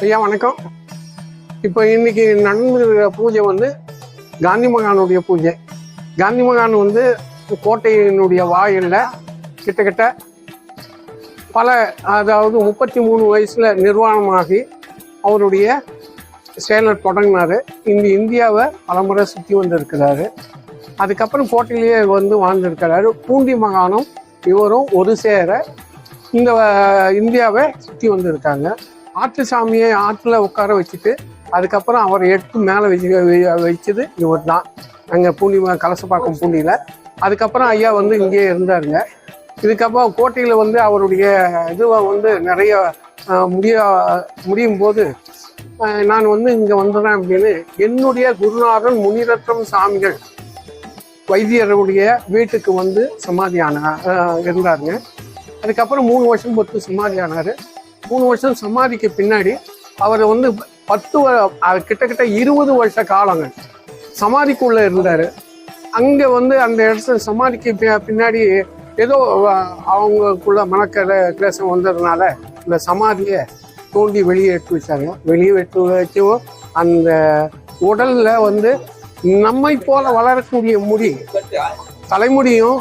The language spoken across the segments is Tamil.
ஐயா வணக்கம். இப்போ இன்னைக்கு நடந்துருக்கிற பூஜை வந்து காந்தி மகானுடைய பூஜை. காந்தி மகான் வந்து கோட்டையினுடைய வாயிலில் கிட்டத்தட்ட பல அதாவது முப்பத்தி மூணு வயசில் நிர்வாணமாகி அவருடைய செயலர் தொடங்கினார். இந்த இந்தியாவை பலமுறை சுற்றி வந்திருக்கிறாரு. அதுக்கப்புறம் கோட்டையிலேயே வந்து வாழ்ந்திருக்கிறாரு. பூண்டி மகானும் இவரும் ஒரு சேர இந்த இந்தியாவை சுற்றி வந்திருக்காங்க. ஆற்று சாமியை ஆற்றுல உட்கார வச்சுட்டு அதுக்கப்புறம் அவரை எடுத்து மேலே வச்சு வச்சது இவர் தான். அங்கே பூண்டி கலசப்பாக்கம் பூண்டியில். அதுக்கப்புறம் ஐயா வந்து இங்கேயே இருந்தாருங்க. இதுக்கப்புறம் கோட்டையில் வந்து அவருடைய இதுவை வந்து நிறைய முடிய முடியும் போது நான் வந்து இங்கே வந்துடுறேன் அப்படின்னு என்னுடைய குருநாதன் முனிரத்னம் சாமிகள் வைத்தியருடைய வீட்டுக்கு வந்து சமாதியான அஹ், இருந்தாருங்க. அதுக்கப்புறம் மூணு வருஷம் பொறுத்து சமாதி ஆனார் மூணு வருஷம் சமாதிக்கு பின்னாடி அவர் வந்து பத்து வ- கிட்டத்தட்ட இருபது வருஷ காலங்கள் சமாதிக்குள்ளே இருந்தார். அங்கே வந்து அந்த இடத்துல சமாதிக்கு பி- பின்னாடி ஏதோ அவங்களுக்குள்ள மனக்கர கிளேசம் வந்ததுனால இந்த சமாதியை தோண்டி வெளியே எடுத்து வச்சாங்க. வெளியே எடுத்து வச்சும் அந்த உடலில் வந்து நம்மை போல வளரக்கூடிய முடி தலைமுடியும்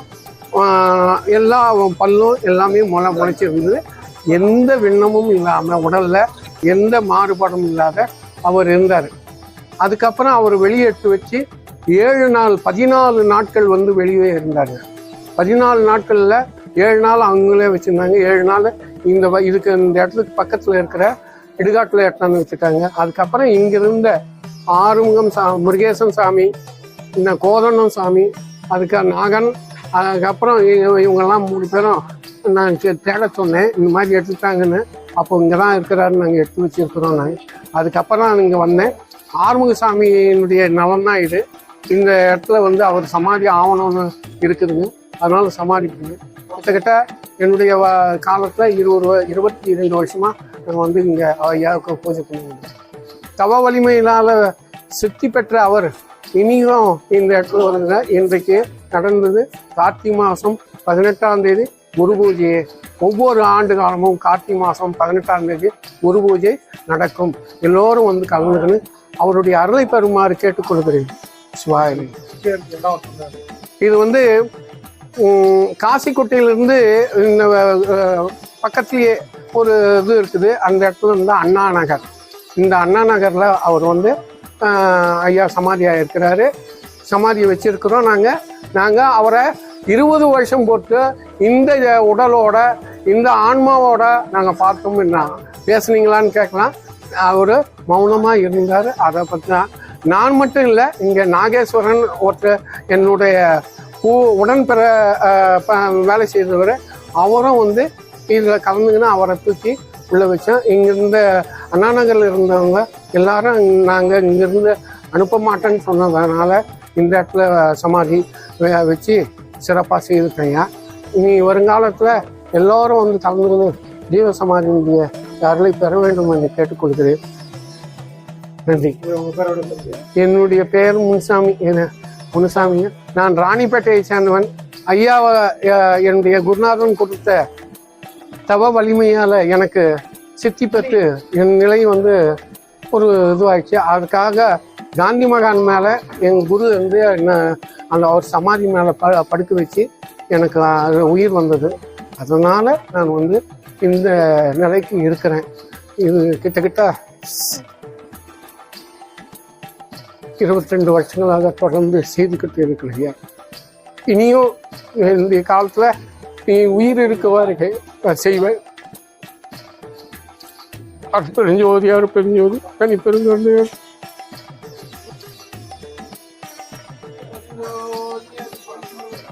எல்லா பல்லும் எல்லாமே முளை முளைச்சிருந்தது. எந்த விண்ணமும் இல்லாமல் உடலில் எந்த மாறுபாடும் இல்லாத அவர் இருந்தார். அதுக்கப்புறம் அவர் வெளியேற்று வச்சு ஏழு நாள் பதினாலு நாட்கள் வந்து வெளியே இருந்தாங்க பதினாலு நாட்களில் ஏழு நாள் அவங்களே வச்சுருந்தாங்க. ஏழு நாள் இந்த வ- இதுக்கு இந்த இடத்துக்கு பக்கத்தில் இருக்கிற இடுகாட்டில் எட்டான்னு வச்சுட்டாங்க அதுக்கப்புறம் இங்கிருந்த ஆறுமுகம் சா முருகேசன் சாமி இந்த கோதண்டம் சாமி அதுக்கு நாகன் அதுக்கப்புறம் இவங்கெல்லாம் மூணு பேரும் நான் தேட சொன்னேன். இந்த மாதிரி எடுத்துட்டாங்கன்னு அப்போ இங்கே தான் இருக்கிறாருன்னு நாங்கள் எடுத்து வச்சிருக்கிறோம் நாங்கள் அதுக்கப்புறம் நான் இங்கே வந்தேன். ஆறுமுக சாமியினுடைய நலம் தான் இது. இந்த இடத்துல வந்து அவர் சமாதி ஆவணம்னு இருக்குதுங்க. அதனால சமாதிக்குங்க கிட்டத்தட்ட என்னுடைய வ- இருபது இருபத்தி இரண்டு வருஷமாக நான் வந்து இங்கே ஐயாவுக்கு பூஜை பண்ணுவேன் தவ வலிமையினால் சித்தி பெற்ற அவர் இனியும் இந்த இடத்துல வருங்க இன்றைக்கு நடந்தது கார்த்திகை மாதம் பதினெட்டாம் தேதி குரு பூஜையை ஒவ்வொரு ஆண்டு காலமும் கார்த்திகை மாதம் பதினெட்டாம் தேதி குரு பூஜை நடக்கும். எல்லோரும் வந்து கலந்துக்கணும் அவருடைய அருளை பெறுமாறு கேட்டுக்கொள்கிறேன். சிவாயினி இது வந்து உம், காசிக்குட்டையிலிருந்து இந்த பக்கத்துலேயே ஒரு இது இருக்குது. அந்த இடத்துல இருந்து அண்ணா நகர். இந்த அண்ணா நகரில் அவர் வந்து ஐயா சமாதியாக இருக்கிறாரு சமாதியை வச்சுருக்கிறோம். நாங்கள் நாங்கள் அவரை இருபது வருஷம் போட்டு இந்த உடலோட இந்த ஆன்மாவோட நாங்கள் பார்த்தோம்னா பேசுனீங்களான்னு கேட்கலாம். அவர் மௌனமாக இருந்தார். அதை பற்றி தான் நான் மட்டும் இல்லை இங்கே நாகேஸ்வரன் ஒருத்தர் என்னுடைய பூ உடன்பிற வேலை செய்தவர். அவரும் வந்து இதில் கலந்துக்கின்னு அவரை தூக்கி உள்ளே வச்சோம் இங்கிருந்த அண்ணா நகரில் இருந்தவங்க எல்லாரும் நாங்கள் இங்கிருந்து அனுப்ப மாட்டேன்னு சொன்னதுனால இந்த இடத்துல சமாதி வச்சு சிறப்பாக செய்திருக்கேங்க. இனி வருங்காலத்தில் எல்லோரும் வந்து கலந்துக்கின்னு ஜீவ சமாதியினுடைய அருளை பெற வேண்டும் என்று கேட்டுக்கொள்கிறேன். நன்றி. என்னுடைய பெயர் முனுசாமி என முனுசாமி நான் ராணிப்பேட்டையை சேர்ந்தவன். ஐயாவை என்னுடைய குருநாதன் கொடுத்த தவ வலிமையால் எனக்கு சித்தி பெற்று என் நிலை வந்து ஒரு இதுவாயிடுச்சு. அதுக்காக காந்தி மகான் மேலே என் குரு வந்து என்ன அந்த அவர் சமாதி மேலே ப படுக்க வச்சு எனக்கு உயிர் வந்தது. அதனால் நான் வந்து இந்த நிலைக்கு இருக்கிறேன். இது கிட்டத்தட்ட இருபத்தி ரெண்டு வருஷங்களாக தொடர்ந்து செய்துக்கிட்டு இருக்கிறீங்க. இனியும் இந்த காலத்தில் நீ உயிர் இருக்கவாறு நான் செய்வேன். அது பெருஞ்சோதி யார் பெருஞ்சோதி கனி பெருஞ்சோதி